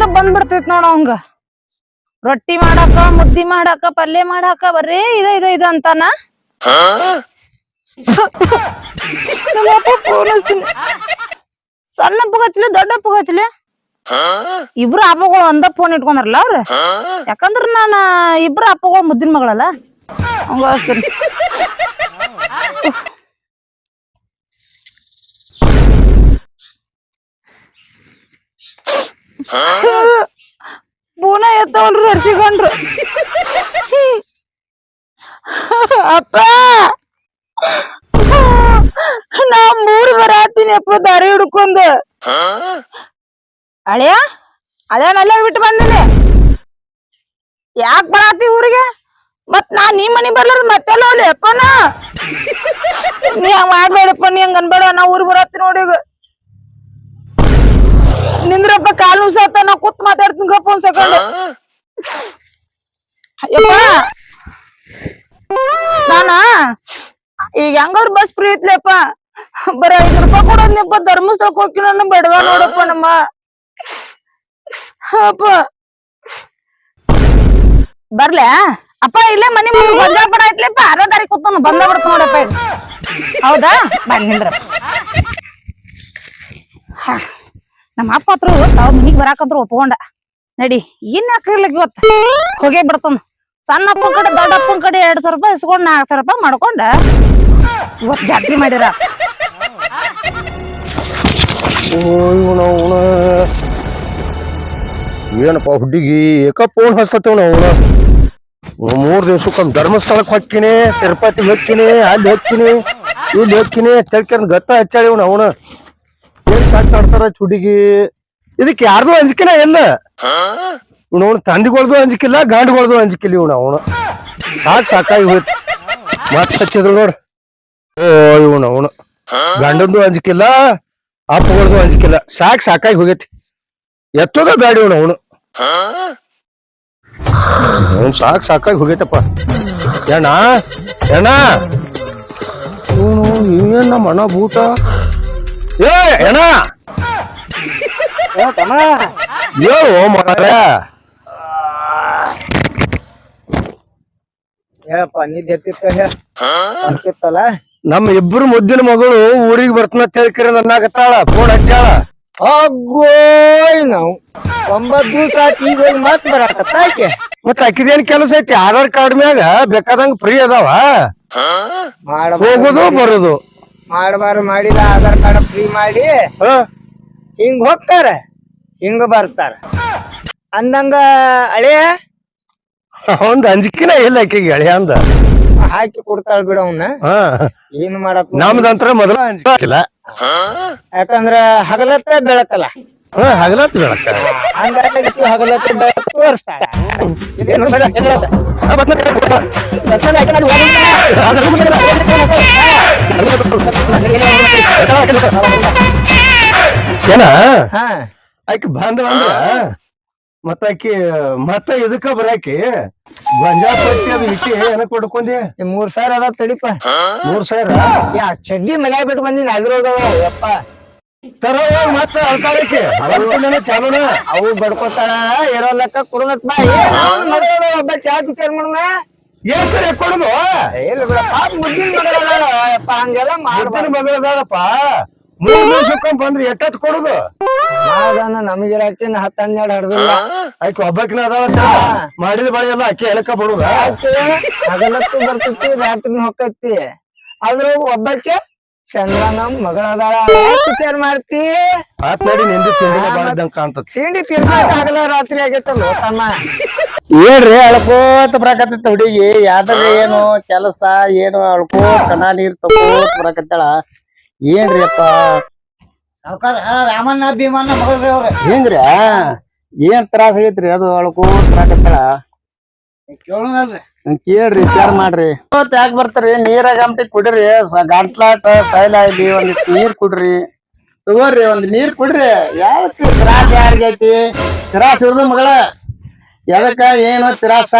ಅಂದ್ರ ಬಂದ್ಬಿಡ್ತೈತ್ ನೋಡ ಅವಂಗ. ರೊಟ್ಟಿ ಮಾಡಾಕ, ಮುದ್ದಿ ಮಾಡಾಕ, ಪಲ್ಯ ಮಾಡಾಕ ಬರ್ರಿ ಇದ ಇದ ಇದ ಅಂತಾನ. ಸಣ್ಣ ಪುಗಚ್ಲಿ ದೊಡ್ಡ ಪುಗಚ್ಲಿ ಇಬ್ರು ಅಪ್ಪಗಳು ಒಂದ ಫೋನ್ ಇಟ್ಕೊಂಡ್ರಲ್ಲ ಅವ್ರ? ಯಾಕಂದ್ರ ನಾನ ಇಬ್ರು ಅಪ್ಪಗಳು ಮುದ್ದಿನ ಮಗಳಲ್ಲ. ಹಂಗ ಪೂನ ಎತ್ತವಲ್ರು ಹರ್ಸಿಕೊಂಡ್ರು ಅಪ್ಪ! ನಾ ಮೂರ್ ಬರಾತೀನಿ ಅಪ್ಪ, ದಾರಿ ಹಿಡ್ಕೊಂಡ್. ಅಳಿಯ ಅಳಿಯನ್ ಅಲ್ಲೇ ಬಿಟ್ಟು ಬಂದಿನಿ. ಯಾಕ್ ಬರಾತಿ ಊರಿಗೆ? ಮತ್ ನಾ ನೀ ಮನಿ ಬರ್ಲಾರ್ದ ಮತ್ತೆಲ್ಲ ಅಪ್ಪನ. ನೀ ಹಂಗ ಮಾಡ್ಬೇಡಪ್ಪ, ನೀ ಹಂಗ ಅನ್ಬೇಡ ನಾ ಊರಿಗೆ ಬರಾತಿ ನೋಡಿ ನಿಂದ್ರಪ್ಪ ಕಾಲು ಸತ್ತ ನಾ ಕೂತ್ ಮಾತಾಡ್ತೀನಿ ಗಪ್ಪ ಒಂದ್ ಸೆಕೆಂಡ್ ಯಪ್ಪ. ನಾನ? ಈಗ ಹೆಂಗಾದ್ರು ಬಸ್ ಫ್ರೀ ಐತ್ಲಪ್ಪ. ಬರ ಐದ್ ರೂಪಾಯಿ ಕೊಡೋದ್ನಪ್ಪ ಧರ್ಮಸ್ಥಳಕ್ಕೆ ಹೋಗಿ ನಾನು ಬೆಡದ ನೋಡಪ್ಪ ನಮ್ಮ. ಅಪ್ಪ. ಬರ್ಲೆ? ಅಪ್ಪ ಇಲ್ಲೇ ಮನೆ ಮುಂದೆ ಗೊಂಜಾಪುರ ಐತ್ಲಪ್ಪ. ಅದ ದಾರಿ ಕೂತಾನ ಬಂದ ಬಿಡ್ತ ನೋಡಪ್ಪ ಈಗ. ಹೌದಾ? ಬನ್ನಿ ನಿಂದ್ರ ಹಾ. ನಮ್ಮ ಅಪ್ಪ ಹತ್ರ ತಾವ್ ಮನಿಗ್ ಬರಾಕಂತ್ರ ಒಪ್ಕೊಂಡ. ನಡಿ ಏನ್ ಹಾಕಿರ್ಲಿಕ್ ಇವತ್ತ ಹೋಗೇ ಬಿಡ್ತಾನ. ಸಣ್ಣ ಅಪ್ಪನ ಕಡೆ, ದೊಡ್ಡ ಅಪ್ಪನ ಕಡೆ ಎರಡ್ ಸಾವಿರ ರೂಪಾಯಿ ಇಸ್ಕೊಂಡ್ ನಾಲ್ಕು ಸಾವಿರ ರೂಪಾಯಿ ಮಾಡ್ಕೊಂಡ. ಇವತ್ ಜಾತ್ರೆ ಮಾಡಿರ. ಏನಪ್ಪ ಹುಡುಗಿ, ಏಕ ಫೋನ್ ಹಚ್ತತೇವನ ಅವನ ಮೂರ್ ದಿವ್ಸಕ್ಕೊಂದ್ ಧರ್ಮಸ್ಥಳಕ್ಕೆ ಹೊಕ್ಕಿನಿ ತಿರುಪತಿ ಹೊಕ್ಕಿನಿ, ಅಲ್ಲಿ ಹೊಕ್ಕಿನಿ, ಇಲ್ಲಿ ಹೊಕ್ಕಿನಿ, ತೆಳ್ಕರ್ ಗತ್ತ ಹಚ್ಚಾಳಿ ಇವನ ಅವನ. ಏನ್ ಕಟ್ ಆಡ್ತಾರ ಹುಡುಗಿ ಇದಕ್ಕೆ ಯಾರ್ದು ಅಂಜಿಕಿನ ಇಲ್ಲ ಅವನು ತಂದಿಗೊಳ್ದು ಅಂಜಿಕಿಲ್ಲ, ಗಾಂಡ್ಗೊಳ್ದು ಅಂಜಿಕಿಲ್ಲ ಇವನು ಅವನು. ಸಾಕ್ ಸಾಕಾಗಿ ಹೋಯ್ತು. ಮತ್ ಹಚ್ಚಿದ್ರು ನೋಡ್. ಓ, ಇವನು ಅವನು. ಗಂಡಂದು ಅಂಜಿಕಿಲ್ಲ, ಅಪ್ಪಗಳದು ಅಂಜಿಕಿಲ್ಲ. ಸಾಕ್ ಸಾಕಾಗಿ ಹೋಗೈತಿ. ಎತ್ತೋದ ಬ್ಯಾಡ ಇವನು ಅವನು. ಅವ್ನು ಸಾಕ್ ಸಾಕಾಗಿ ಹೋಗೈತಪ್ಪ. ಏನ ಏನ ಇವನು ಏನ್ ನಮ್ಮ ಅಣ್ಣ ಬೂಟ ಏ ಏನ? ಹೇಳು ಮರ ಹೇಳಪ್ಪ ನಿದ್ದೆ ನಮ್ಮ ಇಬ್ರು ಮುದ್ದಿನ ಮಗಳು ಊರಿಗೆ ಬರ್ತನ ತಿಳ್ಕರಿ ನನ್ನಾಗತ್ತಾಳ ಫೋನ್ ಹಚ್ಚಾಳ. ಅಗ್ಗೋಯ್ ನಾವು. ಒಂಬತ್ ದಿವಸ ಆಯ್ತು ಈಗ ಹೋಗಿ ಮತ್ ಬರಾಕತ್ತ ಆಕೆ? ಮತ್ತ ಅಕ್ಕಿದೇನ್ ಕೆಲಸ ಐತಿ? ಆಧಾರ್ ಕಾರ್ಡ್ ಮ್ಯಾಗ ಬೇಕಾದಂಗ ಫ್ರೀ ಅದಾವ. ಹೋಗುದು ಬರುದು. ಮಾಡಬಾರು ಮಾಡಿದ ಆಧಾರ್ ಕಾರ್ಡ್ ಫ್ರೀ ಮಾಡಿ ಹಿಂಗ ಹಿಂಗ್ ಹೋಗ್ತಾರ ಹಿಂಗ ಬರ್ತಾರ. ಅಂದಂಗ ಅಳಿಯ ಒಂದ್ ಅಂಜಿಕಿನ ಇಲ್ಲ ಆಕೆಗೆ ಅಳಿಯ ಅಂದ. ಹಾಕಿ ಕೊಡ್ತಾಳ ಬಿಡ ಅವನ್ನ ಏನ್ ಮಾಡಕ್ ನಮ್ದಂತ್ರ ಮೊದಲ ಅಂಜಿಕಿಲ್ಲ ಯಾಕಂದ್ರ ಹಗಲತ್ತ ಬೆಳಕಲ್ಲ. ಬೆಳಕ ಹಗಲತ್ತ ಬೆಳಕು. ತೋರಿಸ್ತಾಳ ನಾನು ಹೋಗಿಲ್ಲ. ಏನ? ಹಾ. ಆಕಿ ಬಂದ್ರ ಅಂದ್ರ ಮತ್ತ ಆಕಿ ಮತ್ತ ಇದಕ್ಕ ಬರಾಕಿ ಗೊಂಜಾ ಪಟ್ಟಿ ಅದು ಇಟ್ಟಿ ಏನ ಕೊಡ್ಕೊಂಡಿ ಮೂರ್ ಸಾವಿರ ಅದ ತಡಿಪ. ಮೂರ್ ಸಾವಿರ? ಯಾ ಚಡ್ಡಿ ಮನ್ಯಾಗ ಬಿಟ್ಟು ಬಂದಿನ ಅದ್ರೊಳಗವ ಯಪ್ಪ. ತರ ಮತ್ತ ಅಳ್ತಾಳಕಿ ಅವತ್ತಿನ ಚಾಲೂನ. ಅವು ಬಡ್ಕೋತಾಳ ಇರೋ ಲೆಕ್ಕ ಬಾಯಿ ಒಬ್ಬ ಚಾ ವಿಚಾರ ಮಾಡೋಣ. ಏನ್ ಸರಿ ಕೊಡುದು? ಇಲ್ಲ ಬಿಡ ಪಾಪ ಮುದ್ದಿನ ಮಗಳ ಅದಾಳ. ಯಪ್ಪ ಹಂಗೆಲ್ಲ ಮುದ್ದಿನ ಮಾಡ್ಬಾರ್ದು ಮಗಳದಾಳಪ್ಪ ಮೂರ್ ದಿವ್ಸಕ್ಕೊಮ್ಮೆ ಬಂದ್ರೆ ಎಟ್ಟತ್ ಕೊಡುದು? ನಮಗಿರಾಕಿನ ಹತ್ತ ಹನ್ನೆರಡು ಹಡ್ದಿಲ್ಲ. ಆಯ್ತು ಒಬ್ಬಕಿನ ಅದಾವ ಮಾಡಿದ ಬಳಿ ಎಲ್ಲ ಅಕ್ಕಿ ಎಲಕ್ಕ ಬಿಡುದ? ಹಗಲತ್ತು ಬರ್ತೈತಿ ರಾತ್ರಿ ಹೊಕ್ಕೈತಿ. ಆದ್ರ ಒಬ್ಬಕ್ಕೆ ಚಂದ್ರನ ಮಗಳದಾಳ. ಯಾಕ್ ವಿಚಾರ ಮಾಡ್ತಿ. ಆತ್ ನೋಡಿ ನಿಂದು ತಿಂಡಿ ಬಾಳದಂಗ ಕಾಣ್ತತಿ. ತಿಂಡಿ ತಿರ್ಗಾಕ ಹಗಲ ರಾತ್ರಿ ಆಗೈತಲ್ಲ ತಮ್ಮ. ಏನ್ರಿ ಅಳ್ಕೋತ ಬರಾಕತ್ತೈತ ಹುಡುಗಿ? ಯಾವ್ದ್ರ ಏನು ಕೆಲಸ ಏನು ಅಳ್ಕೋ ಕನ ನೀರ್ ತಗೋತ ಬರಾಕತ್ತಾಳ? ಏನ್ರಿ ಅಪ್ಪ? ರಾಮಣ್ಣ ಭೀಮಣ್ಣ ಮಗಳ್ರಿ ಅವ್ರ. ಹೆಂಗ್ರಿ ಏನ್ ತ್ರಾಸ ಆಗೈತ್ರಿ? ಅದು ಅಳ್ಕೋತ ಬರಾಕತ್ತಾಳ? ಕೇಳ್ರಿ ವಿಚಾರ ಮಾಡ್ರಿ. ಯಾಕೆ ಬರ್ತಾರಿ? ನೀರಾಗ ಗಮಟಿ ಕುಡ್ರಿ ಗಂಟ್ಲಾಟ ಸೈಲ ಇಲ್ಲಿ ಒಂದ್ ನೀರ್ ಕುಡ್ರಿ. ತಗೋರಿ ಒಂದ್ ನೀರ್ ಕುಡ್ರಿ. ಯಾವತ್ತಿ ತ್ರಾಸ ಯಾರಿಗೈತಿ? ತ್ರಾಸ ಇರೋದು ಮಗಳ. ಎದಕ್ಕ ಏನು ತ್ರಾಸ?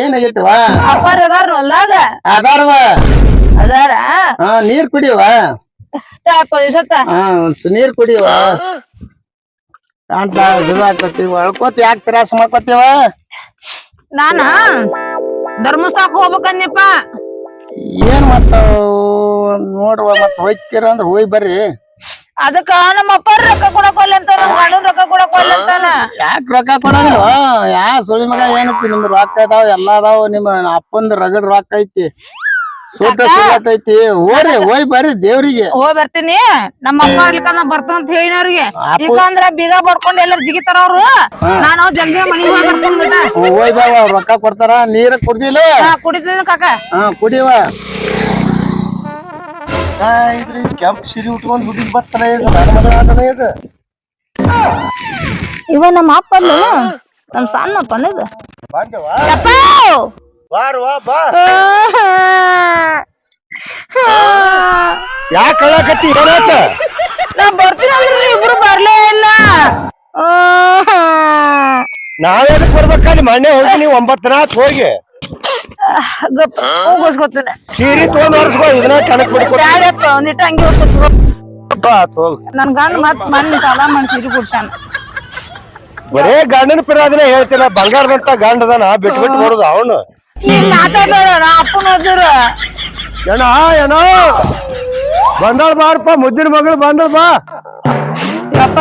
ಏನಾಗೈತಿವ ಅಪ್ಪಾರ ಅದಾರ ಹೊಲ್ದಾಗ ಅದಾರವ ಅದಾರ? ಹಾ ನೀರ್ ಕುಡಿಯವ ನೀರ್ ಕುಡಿಯವ ಇದು ಆಕತಿ ಒಳ್ಕೋತಿ ಯಾಕೆ ತ್ರಾಸ ಮಾಡ್ಕೋತೀವ? ನಾನ? ಧರ್ಮಸ್ಥಳಕ್ ಹೋಗ್ಬೇಕನ್ಯಪ್ಪ. ಏನ್ ಮತ್ತ ನೋಡ್ರ ಮತ್ತ ಹೋಯ್ತೀರ ಅಂದ್ರ ಹೋಗಿ ಬರ್ರಿ. ಅದಕ್ಕ ನಮ್ಮ ಅಪ್ಪ ರೊಕ್ಕ ಕೊಡಕ್ ಹೋಗ್ಲಿ ಅಂತ ನಮ್ ಗಂಡನ್ ರೊಕ್ಕ ಕೊಡಕ್ ಹೋಗ್ಲಿ ಅಂತಾನ ಯಾಕೆ ರೊಕ್ಕ ಕೊಡಂಗಿಲ್ವ ಯಾ ಸುಳಿ ಮಗ ಏನೈತಿ ನಿಮ್ ರೊಕ್ಕ ಅದಾವ ಎಲ್ಲಾ ಅದಾವ ನಿಮ್ಮ ಅಪ್ಪಂದ್ ರಗಡ್ ರೊಕ್ಕ ಐತಿ. ಓರಿ ಹೋಯ್ ಬರ್ರಿ ದೇವ್ರಿಗೆ. ಹೋಗ್ ಬರ್ತೀನಿ. ನಮ್ಮ ಅಪ್ಪ ಬರ್ತಾನ ಅಂತ ಬೀಗ ಬಡ್ಕೊಂಡ್ ಎಲ್ಲಾರ ಜಿಗಿತಾರ ಅವ್ರು. ನಾನು ಜಲ್ದಿ ಮನಿಗ್ ಹೋಗಿ ಬರ್ತೀನಿ ಬಿಟ್ಟ ಬಾವ ರೊಕ್ಕ ಕೊಡ್ತಾರ. ನೀರ ಕುಡ್ದಿಲ್ಲ. ನಾ ಕುಡಿತೀನಿ ಕಾಕ. ಹಾ ಕುಡಿವ. ಇದ್ರಿ ಕೆಂಪ್ ಸಿರಿ ಉಟ್ಕೊಂಡ್ ಹುಡುಗಿ ಬತ್ತಲ ಇದು. ನನ್ನ ಮಗಳ ಆಟನ ಇದು. ಇವ ನಮ್ಮ ಅಪ್ಪ ಅಲ್ಲ ನಮ್ ಸಣ್ಣಪ್ಪನ ಇದು. ಬಂದವಾ ಬಾರ್ ವಾ ಬಾ. ಯಾಕೆ ಕಳಕತ್ತಿ ಏನಾತ ನಾ ಬರ್ತೀನಿ ಅಂದ್ರೆ ಇಬ್ರು ಬರ್ಲೇ ಇಲ್ಲ. ನಾವೇದಕ್ ಬರ್ಬೇಕಲ್ಲಿ ಮಣ್ಣೆ ಹೋಗಿ ನೀವು ಒಂಬತ್ತರ ಹೋಗಿ. ಗಪ್ಪ ಹೋಗೋಸ್ಕೊತೀನಿ. ಸೀರೆ ತಗೊಂಡ್ ಹೊರ್ಸ್ಕೊ ಇದನ್ನ ಕಣಕ್ ಬಿಡ್ಕೊ. ಬ್ಯಾಡಪ್ಪ ಒಂದಿಟ್ಟು ಹಂಗೆ ಹೋಗ್ಕೊತೀನಿ ಹೋಗ್ ನನ್ ಗಂಡ ಮತ್ ಮಣ್ಣು ಸಾಲ ಮಣ್ಣು ಸೀರೆ ಕುಡ್ಸಾನ ಬರೇ ಗಂಡನ ಪಿರಾದನೆ ಹೇಳ್ತಿಲ್ಲ ಬಂಗಾರದಂತ ಗಂಡದನ ಬಿಟ್ಬಿಟ್ಟು ಬಿಟ್ಟು ಬರುದು ಅವನು. ನೀನ್ ಮಾತಾಡ್ಬೇಡ ನಾ ಅಪ್ಪನ ಏನೋ ಏನೋ ಏನ? ಬಂದಾಳ ಬಾರಪ್ಪ ಮುದ್ದಿನ ಮಗಳು ಬಂದಳ ಬಾ. ಯಪ್ಪ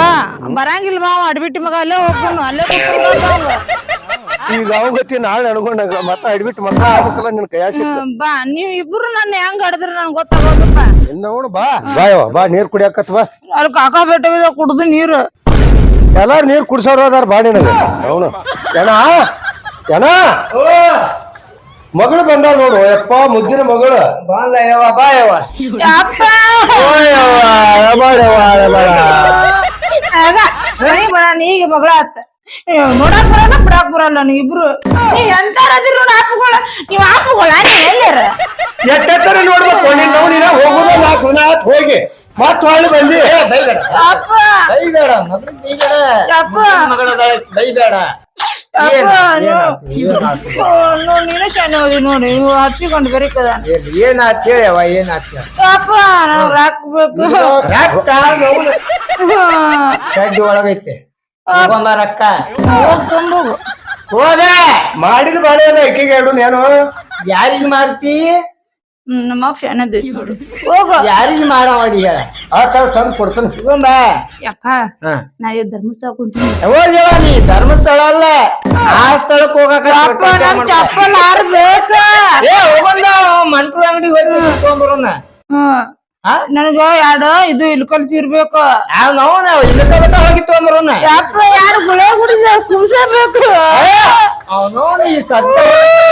ಬರಂಗಿಲ್ಲ ಮಾವ ಅಡ್ಬಿಟ್ಟು ಮಗ ಅಲ್ಲೇ ಹೋಗ್ತಾನು ಅಲ್ಲೇ ಕೂತ್ಕೊಂಡ್ ಈಗ ಅವ್ ಗತಿ ನಾಳೆ ಅನ್ಕೊಂಡಾಗ ಮತ್ತ ಅಡ್ಬಿಟ್ ಮಕ್ಕ ಆಗ್ಬೇಕಲ್ಲ ನಿನ್ ಕೈಯ ಸಿಕ್ಕ. ಬಾ ನೀವ್ ಇಬ್ರು ನನ್ನ ಹೆಂಗ್ ಅಡದ್ರ ನನ್ ಗೊತ್ತಾಗೋದಪ್ಪ ಇನ್ನವನು ಬಾ. ಬಾ ಯವ್ವ, ಬಾ ನೀರ್ ಕುಡಿಯಾಕತ್ ಬಾ. ಅಲ್ಲಿ ಕಾಕಾ ಬೆಟ್ಟವಿದ ಕುಡ್ದು ನೀರು. ಎಲ್ಲಾರು ನೀರ್ ಕುಡ್ಸೋರು ಅದಾರ ಬಾ ನಿನಗ. ಅವನು. ಏನ ಏನ? ಮಗಳು ಬಂದ ನೋಡು ಯಪ್ಪ ಮುದ್ದಿನ ಮಗಳು. ಬಂದ ಯವ್ವ ಬಾ ಯವ ಮನೆಗ್ ಮಗಳ ಆತ. ನೋಡಕ್ ಬರಲ್ಲ ಬಿಡಾಕ್ ಬರಲ್ಲ ನೀವ್ ಇಬ್ರು. ನೀವ್ ಎಂತಾರ ಅದಿರ್ ನೋಡ ಆಪುಗಳ ನೀವ್ ಆಪುಗಳ ನೀವ್ ಎಲ್ಲಾರ? ಎಟ್ಟೆತ್ತರ ನೋಡ್ಬೇಕು ನಿನ್ ನಾವು ಹೋಗುದ ನಾಲ್ಕು ದಿನ ಹೋಗಿ. ಮತ್ ಹೊಳ್ಳಿ ಬಂದಿ. ಬೈಬೇಡ. ಅಪ್ಪ. ಬೈಬೇಡ. ಮಗಳದಾಳ ಬೈಬೇಡ. ಅಪ್ಪ ನೀನು ನೋಡಿ. ಇವು ಹಚ್ಚಿಕೊಂಡು ಏನ್- ಅಪ್ಪ ನಾವ್ ಹಾಕ್ಬೇಕು. ರಕ್ತ ನೋವು ಚಡ್ಡಿ ಒಳಗೈತೆ. ಹೋಗಮ್ಮ ರೊಕ್ಕ. ಹೋಗ್ ತುಂಬೋಗು ಹೋದೆ. ಮಾಡಿದ ಬಾಳೆ ಇಕ್ಕಿಗೆ ಎರಡು ನಾನು? ಯಾರಿಗ್ ಮಾಡ್ತಿ? ನಮ್ಮ ಶಾನೆ ಹೋಗು. ಯಾರಿಗ್ ಮಾಡಾವಡಿ ಹೇಳ. ಆ ತರ ತಂದು ಕೊಡ್ತಾನೆ. ತಗೊಂಬ ಯಪ್ಪ ನಾ ಇವ್ ಧರ್ಮಸ್ಥಳ ಕುಂತೀನಿ. ಹೋಗ್ಯವ ನೀ. ಧರ್ಮಸ್ಥಳ ಅಲ್ಲ. ಆ ಸ್ಥಳಕ್ಕೆ ಹೋಗಕ ಅಪ್ಪ ನನ್ ಚಪ್ಪಲ್ ಹಾರ್ಬೇಕ ಏ ಹೋಗಂದ. ಮಂಟ್ರ ಅಂಗಡಿ ಹೋಗಿ ಹಾ? ನನಗ ಯಾಡೋ ಇದು ಇಲ್ಕಲ್ ಸಿರ್ಬೇಕು ನಾವು ನಾವು ಇಲ್ಕಲ್ ಹೋಗಿ ತೊಗೊಂಬರೋಣ ಯಪ್ಪ ಯಾರು ಗುಳೆ ಗುಡಿದ ಕುಮ್ಸಬೇಕು ಅವನೋ ಈ ಸತ್ತ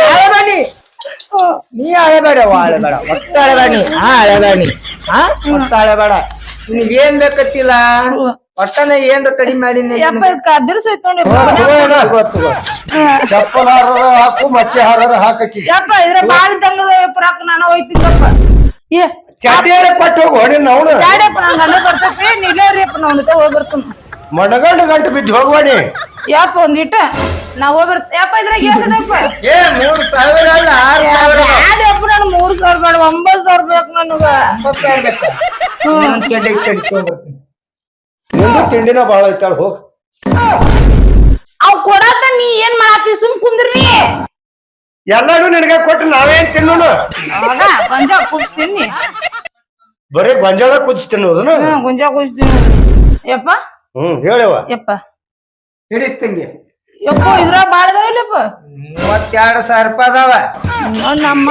ಹಳೆಬಾಣಿ ನೀ ಹಳೆಬೇಡ ಅಳಬೇಡ. ಒಟ್ಟು ಅಳಬೇಡ ನೀ. ಹಾ ಅಳಬೇಡ ನೀ. ಹಾ ಒಟ್ಟು ಅಳಬೇಡ. ನಿನಗೆ ಏನ್ ಬೇಕತ್ತಿಲ್ಲ? ಒಟ್ಟನೆ ಏನ್ರ ಕಡಿಮೆ ಮಾಡಿನಿ ಚಪ್ಪಲ್ ಹಾಕು ಮಚ್ಚೆ ಹಾರ ಹಾಕಿ ನಾನು ಹೋಯ್ತಿದ್ದಪ್ಪ ಏ ಕೊಟ್ಟು ಹೋಗಿ ಅಲ್ಲೇ ಬರ್ತೈತಿ ನಿಲ್ಲೇರಿಯಪ್ಪ ನಾ ಒಂದಿಟ ಹೋಗಿ ಬರ್ತೀನಿ. ಮಣಗಂಡು ಗಂಟು ಬಿದ್ದು ಹೋಗ್ಬೇಡಿ ಯಪ್ಪ ಒಂದಿಟ್ಟ ನಾ ಹೋಗಿ ಬರ್ತ ಯಪ್ಪ ಇದ್ರಾಗ ಎಷ್ಟದಪ್ಪ ಏ ಮೂರ್ ಸಾವಿರ ಅಲ್ಲ ಆರು ಸಾವಿರ. ಬ್ಯಾಡಪ್ಪ ನಾನು ಮೂರ್ ಸಾವಿರ ಬೇಡ ಒಂಬತ್ ಸಾವಿರ ಬೇಕು ನನಗ. ಒಂಬತ್ತು ಸಾವಿರ ಬೇಕಾ. ಇನ್ನೊಂದ್ ಚಡ್ಡಿ ಚಡ್ಡಿ ತಗೊಂಡ್ಬರ್ತೀನಿ. ನಿಂದು ತಿಂಡಿನ ಬಾಳ ಐತಾಳ ಹೋಗ್. ಅವ್ ಕೊಡಾತ ನೀ ಏನ್ ಮಾಡಾತಿ? ಸುಮ್ ಕುಂದ್ರಿ ಎಲ್ಲಾರು ನಿನಗೆ ಕೊಟ್ಟು ನಾವೇನ್ ತಿನ್ನೋಣ ಅವಾಗ ಗೊಂಜಾ ಕುಸ್ತೀನಿ ಬರೀ ಗೊಂಜಾಳ ಕುದ್ ತಿನ್ನೋದನ? ಗುಂಜಾ ಗೊಂಜಾ ತಿನ್ನೋದು. ಯಪ್ಪ? ಹ್ಮ್ ಹೇಳವ ಯಪ್ಪ. ಹಿಡಿತಂಗೆ ಯಪ್ಪ ಇದ್ರಾಗ ಬಾಳ ಇದಾವಿಲ್ಲಪ್ಪ ಮೂವತ್ತೆರಡು ಸಾವಿರ ರೂಪಾಯಿ ಅದಾವ. ನಮ್ಮ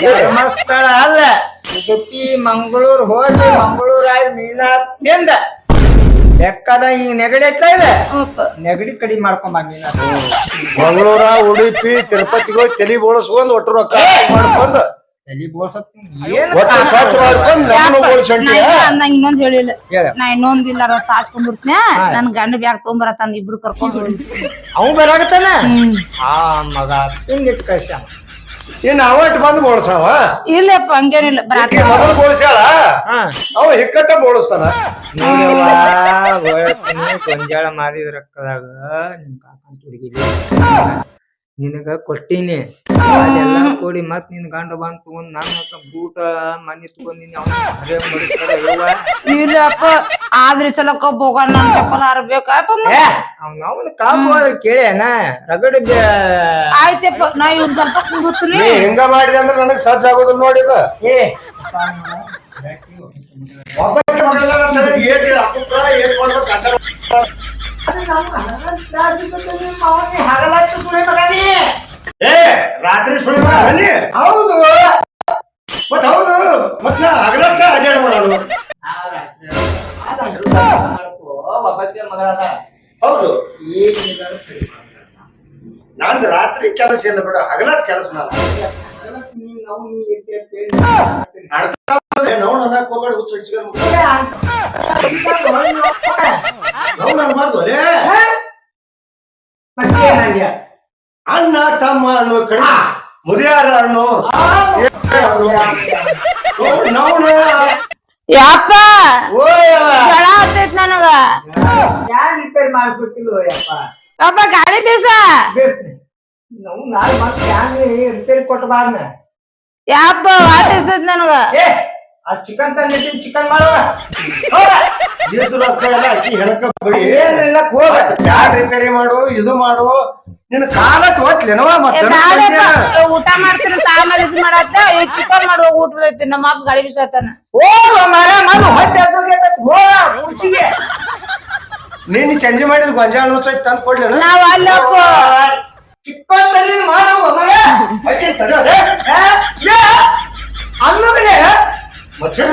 ಧರ್ಮಸ್ಥಳ ಅಲ್ಲ. ಉಡುಪಿ ಮಂಗಳೂರು ಹೋಗಿ ಮಂಗಳೂರು ಆಗಿ ಮೀನಾದಿಂದ ಲೆಕ್ಕದ ಈ ನೆಗಡಿ ಐತ್ಲ ಇದೆ. ನೆಗಡಿ ಕಡಿಮೆ ಮಾಡ್ಕೊಂಬ ಮೀನಾ ಮಂಗಳೂರ ಉಡುಪಿ ತಿರುಪತಿಗೆ ಹೋಗಿ ತಲಿ ಬೋಳಿಸ್ಕೊಂಡ್ ಒಟ್ಟು ರೊಕ್ಕ ಮಾಡ್ಕೊಂಡ್ ಒಟ್ಟು ಸ್ವಚ್ಛ ಮಾಡ್ಕೊಂಡ್ ನಮ್ಮನ್ನು ನಾ ಇಲ್ಲ ಅಂದಂಗ ಇನ್ನೊಂದ್ ಹೇಳಿಲ್ಲ ಹೇಳ. ನಾ ಇನ್ನೊಂದ್ ಇಲ್ಲ ತಾಸ್ಕೊಂಡ್ಬಿಡ್ತೀನಿ ನನ್ ಗಂಡ ಬ್ಯಾಗ್ ಇಬ್ರು ಕರ್ಕೊಂಡ್ ಅವ್ ಆ ಮಗ ಪಿಂಗಿಟ್ ಕಳ್ಸ್ಯಾನ. ಇನ್ ಅವಟ್ ಬಂದು ಬೋಳ್ಸಾವ ಇಲ್ಲಪ್ಪ ಹಂಗೇನಿಲ್ಲ. ಬರಾತ ಈಕಿ ಮೊದಲು ಬೋಳ್ಸ್ಯಾಳ? ಹಾ. ಅವ ಹಿಕ್ಕಟ್ಟ ಬೋಳಿಸ್ತಾನ. ಗೊಂಜಾಳ ಮಾರಿದ ರೊಕ್ಕದಾಗ ನಿಮ್ ಹುಡುಗಿಲಿ ನಿನಗ ಕೊಟ್ಟೀನಿ ಕೊಡಿ ಕೂಡಿ ಮತ್ ನಿನ್ ಗಂಡ ಬಂದ್ ತಗೊಂಡ್ ನಾನ್ ಮತ್ತ ಬೂಟ ಮನಿ ತಗೊಂಡಿನಿ ಅವ್ನ ಆದ್ರೆ. ಇಲ್ಲಪ್ಪ ಆದ್ರಿ ಸಲಕ್ಕ ಹೋಗೋಣ ನನ್ ಚಪ್ಪಲ್ ಹಾರಬೇಕಪ್ಪ ಅವ್ನ ಅವನ ಕಾಪು ಆದ್ರೆ ಕೇಳ್ಯಾನ ರಗಡ ಆಯ್ತಪ್ಪ ನಾ ಇವ್ ಸ್ವಲ್ಪ ಕುಂದುತ್ತೀನಿ ನೀ ಹಿಂಗ ಮಾಡಿದೆ ಅಂದ್ರೆ ನನಗ್ ಸಜ್ಜ ಆಗೋದಿಲ್ಲ ನೋಡಿದ ಏ ಒಬ್ಬ ಏನ್ ಅಂತ ಮಾಡ್ಬೇಕು ಅಡ್ಡ ಸುಳಿ ಮಗನಿ ಏ ರಾತ್ರಿ ಸುಳಿ ಬನ್ನಿ. ಹೌದು. ಮತ್ ಹೌದು ಮತ್ ನಾ ಹಗಲತ್ತ ಅಡ್ಡಾಡ ಮಾಡೋದು ಒಬ್ಬಕ್ಕೆ ಮಗಳದ ಹೌದು. ನಂದು ರಾತ್ರಿ ಕೆಲಸ ಇಲ್ಲ ಬಿಡ ಹಗಲತ್ ಕೆಲಸ ನಾನು. ನಾವು ಅನ್ನಕ್ ಹೋಗ್ಬೇಡ ಹುಚ್ಚ ಅಣ್ಣ ತಮ್ಮ ಅಣ್ಣು ಕಣ ಮುದಿಯಾರ ಹಣ್ಣು ನಾವು ಯಪ್ಪ? ಓ ಜಳ ಹತ್ತೈತ್ ನನಗ. ಯಾನ್ ರಿಪೇರ್ ಮಾಡಿಸ್ಬಿಟ್ಟಿಲ್ವ ಯಪ್ಪ? ಯಪ್ಪ ಗಾಳಿ ಬೀಸ? ಬೇಸ್. ನಾವು ನಾಳೆ ಮತ್ತೆ ಯಾನ್ ರಿಪೇರ್ ಕೊಟ್ಟು ಬಾರ್ನ ಯಪ್ಪ ವಾಟ ಇರ್ತೈತ್ ನನಗ? ಏ ಆ ಚಿಕನ್ ತಂದಿದ್ದೀನಿ ಚಿಕನ್ ಮಾಡುವ ಇದ್ದು ರೊಕ್ಕ ಎಲ್ಲ ಅಕ್ಕಿ ಹೆಣಕ ಬಿಡಿ ಏನಿಲ್ಲ ಹೋಗ ಬ್ಯಾಡ್ ರಿಪೇರಿ ಮಾಡು ಇದು ಮಾಡು. ನಿನ್ನ ಕಾಲ ಹೋಗ್ಲೇನವ ಮತ್ತೆ ಊಟ ಮಾಡ್ತೀನಿ ಆಮೇಲೆ ಇದು ಮಾಡತ್ತ ಈ ಚಿಕನ್ ಮಾಡುವ ಊಟ ಬರ್ತೈತಿ ನಮ್ಮ ಅಪ್ಪ ಗಾಳಿ ಬೀಸತ್ತಾನ ಹೋಗ ಮರ ಮಗ ಹೊಟ್ಟೆ. ಹೋಗ ನೀನ್ ಚಂಜಿ ಮಾಡಿದ್ ಗೊಂಜಾಳ ನುಚ್ಚ ತಂದ್ ಕೊಡ್ಲಿ ನಾವ್ ಅಲ್ಲಪ್ಪ. ಚಿಕನ್ ತಂದಿ ಮಾಡುವ ಮಗ. ಅಕ್ಕಿ ತಡೆಯೋದೆ? ಅನ್ನೋದಿಗೆ ಮತ್ತೆ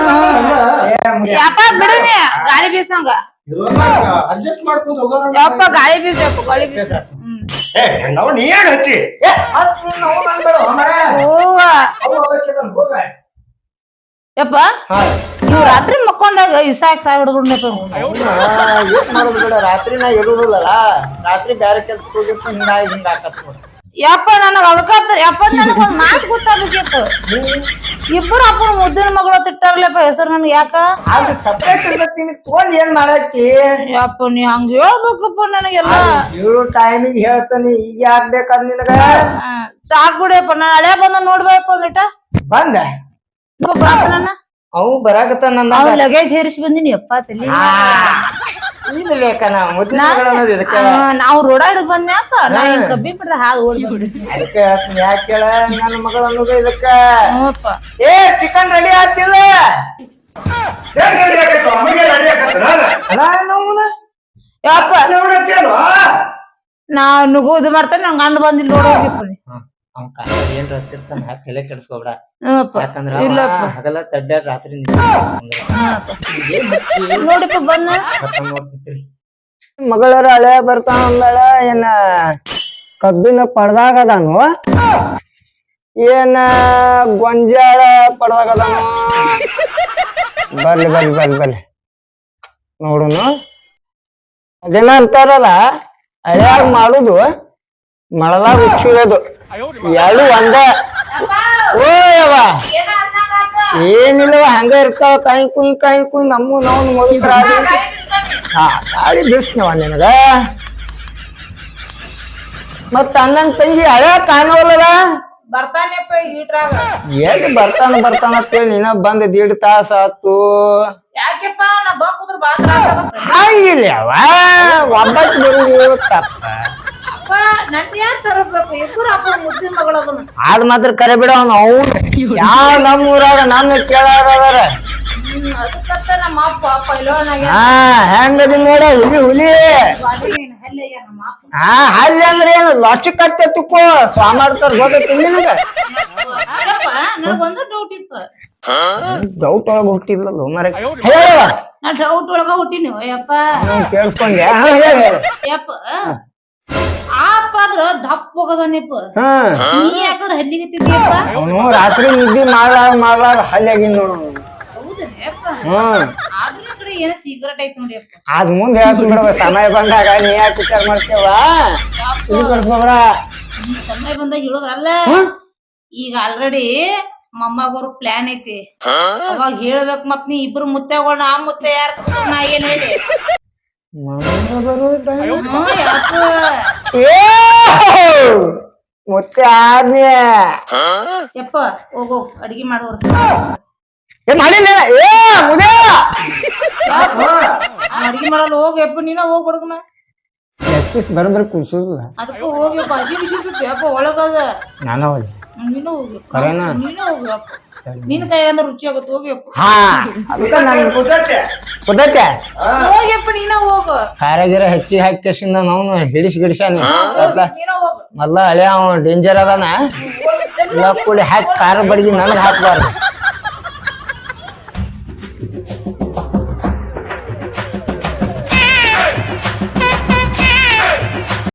ಯಪ್ಪ ಬಿಡನಿ ಗಾಳಿ ಬೀಸಂಗ ಅಡ್ಜಸ್ಟ್ ಮಾಡ್ಕೊಂಡು ಹೋಗೋಣ ಯಪ್ಪ ಗಾಳಿ ಬೀಸಪ್ಪ ಗಾಳಿ ಬೀಸ ಏ ನಾವು ನೀ ಏನ್ ಹಚ್ಚಿ? ಯಪ್ಪ ಇವ್ ರಾತ್ರಿ ಮಕ್ಕೊಂಡಾಗ ಇಸಾಕ್ ಸಾಯ್ ಬೇಡ ರಾತ್ರಿ ನಾ ಇರುದಿಲ್ಲಲ್ಲ. ರಾತ್ರಿ ಬ್ಯಾರೆ ಕೆಲ್ಸಕ್ಕೆ ಹೋಗಿರ್ತೀನಿ ಹಿಂಗಾಗಿ ಹಿಂಗ ಆಕತ್ ನೋಡು. ಯಪ್ಪ ನನಗ ಅದಕ್ಕ ಯಪ್ಪ ನನಗ ಒಂದ್ ಮಾತು ಗೊತ್ತಾಗಬೇಕಿತ್ತು ಇಬ್ಬರು ಅಪ್ಪನ ಮುದ್ದಿನ ಮಗಳು ತಿಟ್ಟಾರ್ಲಪ್ಪ ಹೆಸರು ನನ್ಗೆ ಯಾಕ? ಅದು ಸಪ್ರೇಟ್ ಇರ್ತೀನಿ ತೋಲ್ ಏನ್ ಮಾಡಾಕಿ? ಯಪ್ಪ ನೀ ಹಂಗ ಹೇಳ್ಬೇಕಪ್ಪ ನನಗೆಲ್ಲ. ಏಳು ಟೈಮಿಗೆ ಹೇಳ್ತಾನೆ ಈಗ ಯಾಕ್ ಬೇಕಾದ್ ನಿನಗ. ಸಾಕ್ ಬಿಡಪ್ಪ ನಾನು ಹಳೆ ಬಂದ ನೋಡ್ಬೇಕಪ್ಪ ಅಂದಿಟ ಬಂದ? ನನ್ನ? ಬರಾಕತ್ತ ನನ್ನ. ಲಗೇಜ್ ಹೇರಿಸಿ ಬಂದಿನಿ ಯಪ್ಪ ತಲಿ. ಬೇಕನ ಮುದ್ದಿನ ಮಗಳು ಅನ್ನೋದು ಇದಕ್ಕೆ? ನಾವು ನಾ ಹಿಂಗ್ ಕಬ್ಬಿ ಓಡಿ ಅದಕ್ಕೆ ಯಾಕೆ ಕೇಳ? ನನ್ನ ಮಗಳು ಅನ್ನೋದು ಇದಕ್ಕ. ಹ್ಞೂಪ್ಪ. ಏ ಚಿಕನ್ ರೆಡಿ ಆಗ್ತಿಲ್ಲ? ಅಲ್ಲ ನೋವುನ ಯಪ್ಪ. ನೋಡತ್ತೇನು ನಾ ನುಗ್ಗುದು ಮಾಡ್ತಾನೆ ನಂಗ್ ಗಂಡ ಬಂದಿಲ್ಲ ನೋಡಿ ನೀ. ಅವ್ನ ಕಾಲ ಏನ್ ರತ್ತಿರ್ತಾನ ತಲೆ ಕೆಡಿಸ್ಕೊಬೇಡ. ಯಾಕಂದ್ರ ಹಗಲ ರಾತ್ರಿ ನೋಡಿಪ್ಪ ಬಂದ ಮಗಳರ ಹಳೆ ಬರ್ತಾನ ಅಂದಾಳ ಏನ ಕಬ್ಬಿನ ಪಡ್ದಾಗ ಅದಾನು? ಏನ ಗೊಂಜಾಳ ಪಡ್ದಾಗ ಅದಾನು? ಬರ್ಲಿ ಬರ್ಲಿ ಬರ್ಲಿ ಬರ್ಲಿ. ನೋಡುನು. ಅದೇನ ಅಂತಾರಲ್ಲ ಹಳ್ಯಾಗ ಮಾಡುದು ಮಳದಾಗ ಹುಚ್ಚಿಳೋದು. ಎರಡು ಒಂದ. ಓಯವ ಏನಿಲ್ಲವ ಹಂಗ ಇರ್ತಾವ ಕಾಯಿ ಕುಯ್ ಕಾಯಿ ಕುಯ್ ನಮ್ಮ ನಾವು ಮುಗಿದ್ರ ಹಾ ಗಾಳಿ ಬಿಸ್ನವ ನಿನಗ. ಮತ್ತ ಅಣ್ಣನ್ ತಂಗಿ ಅಳ ಈಟ್ರಾಗ ಎಲ್ಲಿ ಬರ್ತಾನ ಬರ್ತಾನ ಅಂತೇಳಿ ನೀನ ಬಂದ ದೀಡ್ ತಾಸ ಆತು. ಹಂಗಿಲ್ಲ ಅವ ಒಬ್ಬಟ್ ತಪ್ಪ ಅದ್ ಮಾತ್ರ ಕರೆ ಬಿಡ ಅವ್ನು ಅವ್ನು. ಯಾವ ನಮ್ಮ ಊರಾಗ ನನ್ನ ಕೇಳಾರ ಹೆಂಗದಿ ನೋಡ ಹುಲಿ ಹುಲಿ. ಹಾ ಹಲ್ಲಿ ಅಂದ್ರೆ ಏನು? ಲಕ್ಷ ಕಟ್ಟೆ ತುಕ್ಕೋ ಸ್ವಾಮಾರ್ತಾರ ಗೊತ್ತೈತಿ ನಿನಗ ಡೌಟ್ ಒಳಗ ಹುಟ್ಟಿದ್ಲಲ್ಲ ಮರ. ಹೇಳುವ ನಾ ಡೌಟ್ ಒಳಗ ಹುಟ್ಟಿನಿ. ಯಪ್ಪ. ಕೇಳಿಸ್ಕೊಂಡೆ ಹೇಳು ಹೇಳು. ಯಪ್ಪ. ದಪ್ಪ ಹೋಗದನಿಪ್ಪ ಹಾ. ನೀ ಯಾಕಂದ್ರ ಅವನು ರಾತ್ರಿ ನಿದ್ದಿ ಮಾಡ್ಲಾರ ಮಾಡ್ಲಾರ ನೋಡು. ಹೌದಪ್ಪ ಹ್ಮ್ ಆದ್ರ ಕಡೆ ಏನೋ ಸಿಗರೇಟ್ ಐತಿ ನೋಡಿಯಪ್ಪ ಅದ್ ಮುಂದೆ ಹೇಳ್ತೀನಿ ಬಿಡವ ಸಮಯ ಬಂದಾಗ ನೀ ಯಾಕೆ ವಿಚಾರ ಮಾಡ್ತೇವ ಇದು ಸಮಯ ಬಂದಾಗ ಹೇಳೋದಲ್ಲ ಈಗ ಆಲ್ರೆಡಿ ಮೊಮ್ಮಗೋರು ಪ್ಲಾನ್ ಐತಿ. ಅವಾಗ ಹೇಳ್ಬೇಕು ಮತ್ ನೀ ಇಬ್ರು ಮುತ್ತೆಗಳು ಆ ಮುತ್ತೆ ಯಾರ ನಾ ಏನ್ ಹೇಳಿ? ಮುತ್ತೆ ಆದ್ನಿ. ಯಪ್ಪ ಹೋಗೋ ಅಡಿಗೆ ಮಾಡೋರು. ಏ ಮಾಡಿಲ್ಲ ಏ ಮುದೇ ಅಡಿಗೆ ಮಾಡಲ್ಲ ಹೋಗಿ ಯಪ್ಪ ನೀನ ಹೋಗ್ ಬಡಕನ ಎಷ್ಟಿಸ್ ಬರೋಬ್ಬರಿ ಕುಡ್ಸೋದಿಲ್ಲ ಅದಕ್ಕ ಹೋಗ್ಯಪ್ಪ ಹಸಿ ಬಿಸಿ ಇರ್ತೈತಿ ಯಪ್ಪ ಒಳಗದ ನಾನು ಹೋಗಿ ನೀನು ಹೋಗಿ ಕರೆನಾ? ನೀನು ಹೋಗ್ಯಪ್ಪ ನಿನ್ ಕೈಯನ್ನ ರುಚಿ ಆಗುತ್ತೆ ಹೋಗ್ಯಪ್ಪ ಹಾ. ಅದಕ್ಕೆ ನಾನು ಕುದತ್ತೆ ಕುದತ್ತೆ ಹೋಗ್ಯಪ್ಪ ನೀನ ಹೋಗು. ಖಾರ ಗಿರ ಹೆಚ್ಚಿ ಹಾಕಿ ಕಸಿಂದ ನಾವು ಹಿಡಿಸ್ ಗಿಡಿಸಾನಿ ನೀನ ಹೋಗು. ಮಲ್ಲ ಹಳೆ ಅವ ಡೇಂಜರ್ ಅದಾನ ಕೂಡಿ ಹಾಕಿ ಖಾರ ಬಡಗಿ ನನಗೆ ಹಾಕ್ಬಾರ್ದು.